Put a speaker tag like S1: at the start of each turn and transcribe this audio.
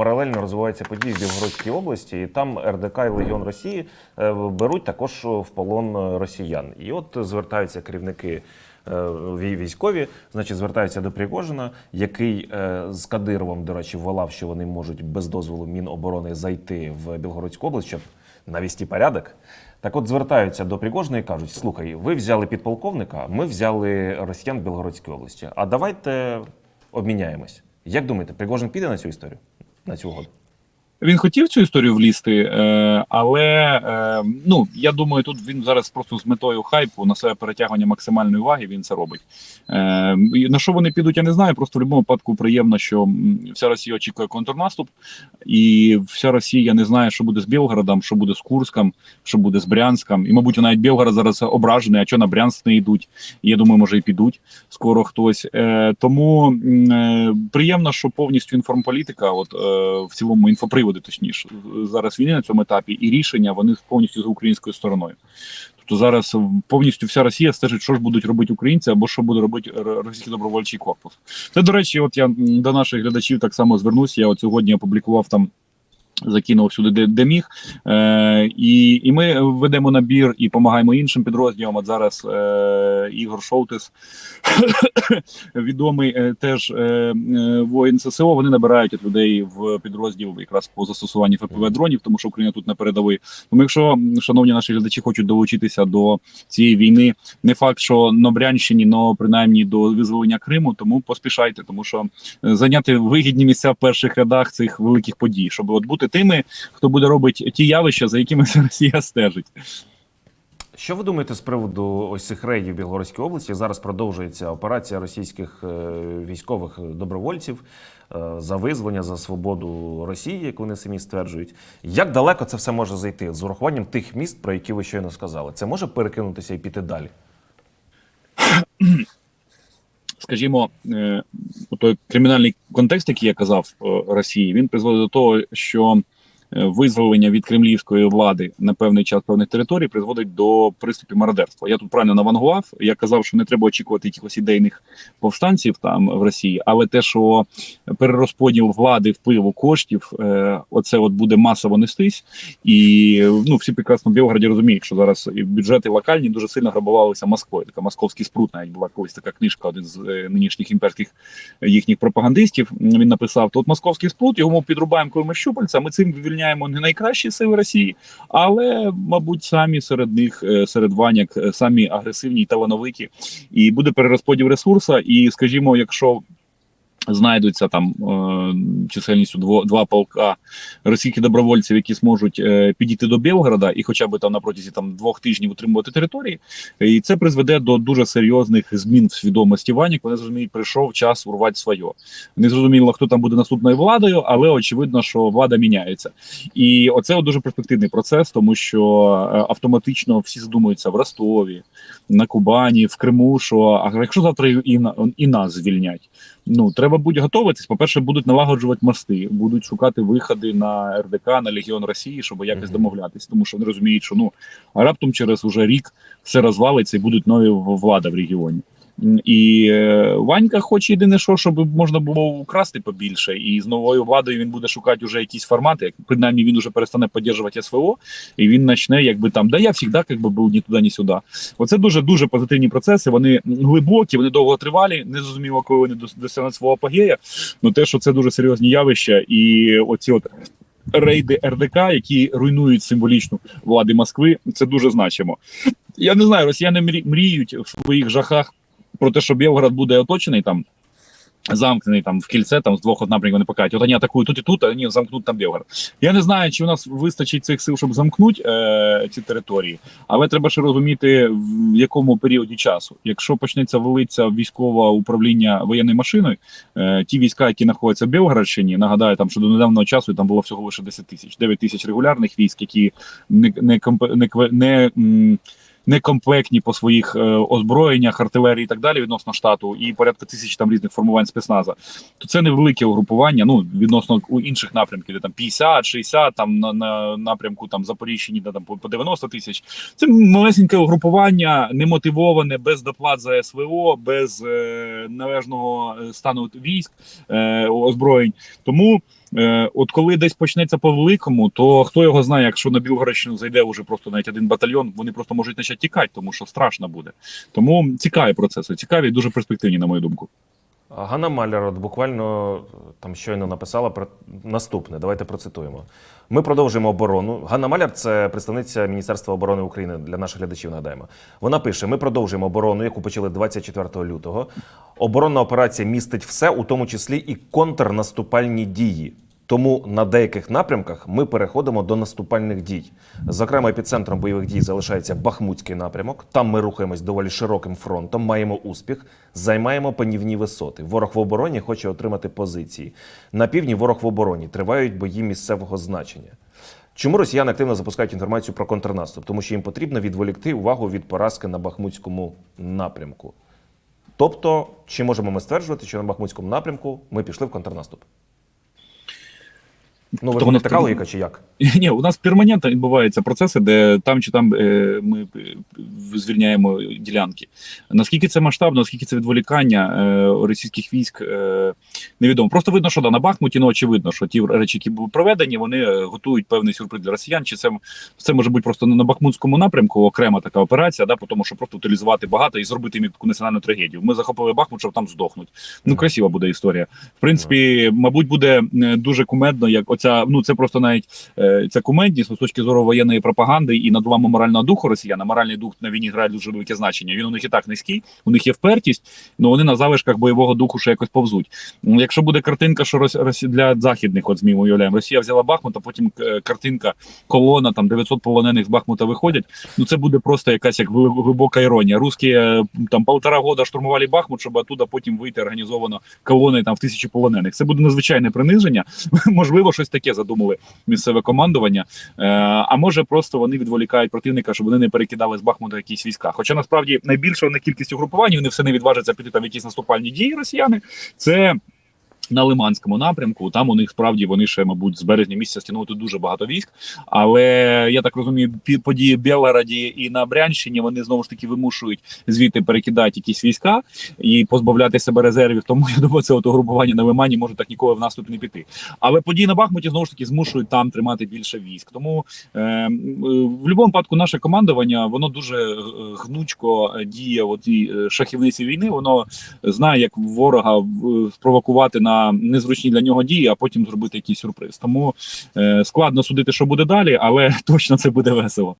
S1: паралельно розвиваються події в Білгородській області, і там РДК і Легіон Росії е, беруть також в полон е, росіян. І от звертаються керівники. е, Військові, значить, звертаються до Пригожина, який е, з Кадировим, до речі, волав, що вони можуть без дозволу Міноборони зайти в Білгородську область, щоб навести порядок. Так от звертаються до Пригожина і кажуть: слухай, ви взяли підполковника, ми взяли росіян в Білгородській області. А давайте обміняємось. Як думаєте, Пригожин піде на цю історію? На цю угоду?
S2: Він хотів цю історію влізти, е, але е, ну я думаю, тут він зараз просто з метою хайпу на себе перетягування максимальної уваги він це робить. Е, на що вони підуть, я не знаю. Просто в будь-якому випадку приємно, що вся Росія очікує контрнаступ, і вся Росія не знає, що буде з Білгородом, що буде з Курском, що буде з Брянськом. І, мабуть, навіть Білгород зараз ображений, а що на Брянськ не йдуть. Я думаю, може і підуть скоро хтось. Тому приємно, що повністю інформполітика, от в цілому інфоприводи, точніше, зараз війни на цьому етапі, і рішення вони повністю з українською стороною. Тобто зараз повністю вся Росія стежить, що ж будуть робити українці, або що буде робити російський добровольчий корпус. Це до речі, от я до наших глядачів так само звернусь. Я от сьогодні опублікував там. Закинув сюди, де, де міг, е, і, і ми ведемо набір і допомагаємо іншим підрозділам. От зараз е, Ігор Шоутис, відомий е, теж е, е, воїн ССО. Вони набирають от людей в підрозділ якраз по застосуванню ФПВ дронів, тому що Україна тут на передовій. Тому, якщо шановні наші глядачі хочуть долучитися до цієї війни, не факт, що на Брянщині, но принаймні до визволення Криму, тому поспішайте, тому що е, зайняти вигідні місця в перших рядах цих великих подій, щоб от бути тими, хто буде робити ті явища, за якими Росія стежить.
S1: Що ви думаєте з приводу ось цих рейдів в Білгородській області? Зараз продовжується операція російських е, військових добровольців е, за визволення за свободу Росії, як вони самі стверджують. Як далеко це все може зайти з урахуванням тих міст, про які ви щойно сказали? Це може перекинутися і піти далі?
S2: Скажімо, е, той кримінальний контекст, який я казав е, Росії, він призводить до того, що визволення від кремлівської влади на певний час певних територій призводить до приступів мародерства. Я тут правильно навангував. Я казав, що не треба очікувати якихось ідейних повстанців там в Росії, але те, що перерозподіл влади, впливу коштів, е, оце от буде масово нестись, і ну всі прекрасно в Білгороді розуміють, що зараз бюджети локальні дуже сильно грабувалися Москвою. Така московський спрут навіть була колись така книжка, один з е, нинішніх імперських їхніх пропагандистів. Він написав: то от московський спрут, його ми підрубаємо щупальця. Ми цим вивільняємо не найкращі сили Росії, але, мабуть, самі серед них, е, серед ваняк, е, самі агресивні і талановиті. І буде перерозподіл ресурсу. І, скажімо, якщо знайдуться там е, чисельністю дво, два полка російських добровольців, які зможуть е, підійти до Білгорода і хоча б там на протязі там двох тижнів утримувати території, і це призведе до дуже серйозних змін в свідомості Ванік. Вони зрозуміють, прийшов час урвати своє. Не зрозуміло, хто там буде наступною владою, але очевидно, що влада міняється. І оце дуже перспективний процес, тому що е, автоматично всі задумуються в Ростові, на Кубані, в Криму. Що а якщо завтра і, і, і нас звільнять? Ну треба бути готуватись. По перше, будуть налагоджувати мости, будуть шукати виходи на РДК, на Легіон Росії, щоб якось
S1: Мгм.
S2: домовлятись, тому що вони розуміють, що ну а раптом через уже рік все розвалиться і будуть нові влада в регіоні. І е, Ванька хоче єдине, що щоб можна було украсти побільше, і з новою владою він буде шукати вже якісь формати. Як принаймні він уже перестане підтримувати СВО, і він почне, якби там, да я завжди якби був ні туди, ні сюди. Оце дуже дуже позитивні процеси. Вони глибокі, вони довготривалі. Не зрозуміло, коли вони досягнуть свого апогея. Ну те, що це дуже серйозні явища, і оці от. Рейди РДК, які руйнують символічну влади Москви, це дуже значимо. Я не знаю, росіяни мріють в своїх жахах про те, що Білгород буде оточений там. Замкнений там в кільце, там з двох напрямків вони покажуть. От вони атакують тут і тут, а вони замкнуть там Білгород. Я не знаю, чи у нас вистачить цих сил, щоб замкнути е, ці території, але треба ще розуміти, в якому періоді часу. Якщо почнеться велиться військове управління воєнною машиною, е, ті війська, які знаходяться в Білгородщині, нагадаю, там що до недавнього часу там було всього лише 10 тисяч, 9 тисяч регулярних військ, які не не, не, не некомплектні по своїх е, озброєннях, артилерії і так далі відносно штату, і порядка тисяч там різних формувань спецназа, то це невелике угрупування. Ну відносно у інших напрямків, де там 50, 60, там на, на напрямку там Запоріжжя, де там по по 90 тисяч. Це малесеньке угрупування, немотивоване, без доплат за СВО, без е, належного е, стану військ е, озброєнь. Тому от коли десь почнеться по великому, то хто його знає, якщо на Білгородщину зайде уже просто навіть один батальйон, вони просто можуть почати тікати, тому що страшно буде. Тому цікаві процеси, цікаві і дуже перспективні, на мою думку.
S1: Ганна Маляр буквально е, там щойно написала про наступне. Давайте процитуємо. Ми продовжуємо оборону. Ганна Маляр це представниця Міністерства оборони України для наших глядачів. Нагадаємо. Вона пише: Ми продовжуємо оборону, яку почали 24 лютого. Оборонна операція містить все, у тому числі і контрнаступальні дії. Тому на деяких напрямках ми переходимо до наступальних дій. Зокрема, епіцентром бойових дій залишається Бахмутський напрямок. Там ми рухаємось доволі широким фронтом, маємо успіх, займаємо панівні висоти. Ворог в обороні хоче отримати позиції. На півдні ворог в обороні тривають бої місцевого значення. Чому росіяни активно запускають інформацію про контрнаступ? Тому що їм потрібно відволікти увагу від поразки на Бахмутському напрямку. Тобто, чи можемо ми стверджувати, що на Бахмутському напрямку ми пішли в контрнаступ? Ну, ви
S2: воно
S1: така
S2: так-
S1: логіка чи як?
S2: Ні, у нас перманентно відбуваються процеси, де там чи там е, ми е, звільняємо ділянки. Наскільки це масштабно, наскільки це відволікання е, російських військ, е, невідомо. Просто видно, що да, на Бахмуті, ну очевидно, що ті речі, які були проведені, вони е, готують певний сюрприз для росіян. Чи це, це може бути просто на Бахмутському напрямку окрема така операція, да, по тому, що просто утилізувати багато і зробити їм таку національну трагедію. Ми захопили Бахмут, щоб там здохнуть. Ну, красива буде історія. В принципі, мабуть, буде дуже кумедно, як оця, ну це просто навіть е, ця кумедність з точки зору воєнної пропаганди і надлому морального духу росіян. Моральний дух на війні грає дуже велике значення. Він у них і так низький, у них є впертість, але вони на залишках бойового духу ще якось повзуть. Якщо буде картинка, що Рос- Росі- для західних от ЗМІ уявляємо, Росія взяла Бахмут, а потім е, картинка колона, там 900 полонених з Бахмута виходять. Ну це буде просто якась як глибока іронія. Русські е, там полтора года штурмували Бахмут, щоб оттуда потім вийти організовано колони там в тисячі полонених. Це буде надзвичайне приниження. Можливо, щось таке задумали місцеве командування. Е, а може, просто вони відволікають противника, щоб вони не перекидали з Бахмута якісь війська. Хоча насправді найбільша у кількість угрупувань, вони все не відважаться піти там якісь наступальні дії росіяни. Це на Лиманському напрямку, там у них справді вони ще, мабуть, з березня місяця стягнути дуже багато військ. Але я так розумію, події в і на Брянщині вони знову ж таки вимушують звідти перекидати якісь війська і позбавляти себе резервів. Тому я думаю, це от угрупування на Лимані може так ніколи в наступ не піти. Але події на Бахмуті знову ж таки змушують там тримати більше військ. Тому е, е, в будь-якому випадку наше командування воно дуже е, гнучко е, діє е, шахівниці війни. Воно знає, як ворога спровокувати на незручні для нього дії, а потім зробити якийсь сюрприз. Тому е, складно судити, що буде далі, але точно це буде весело.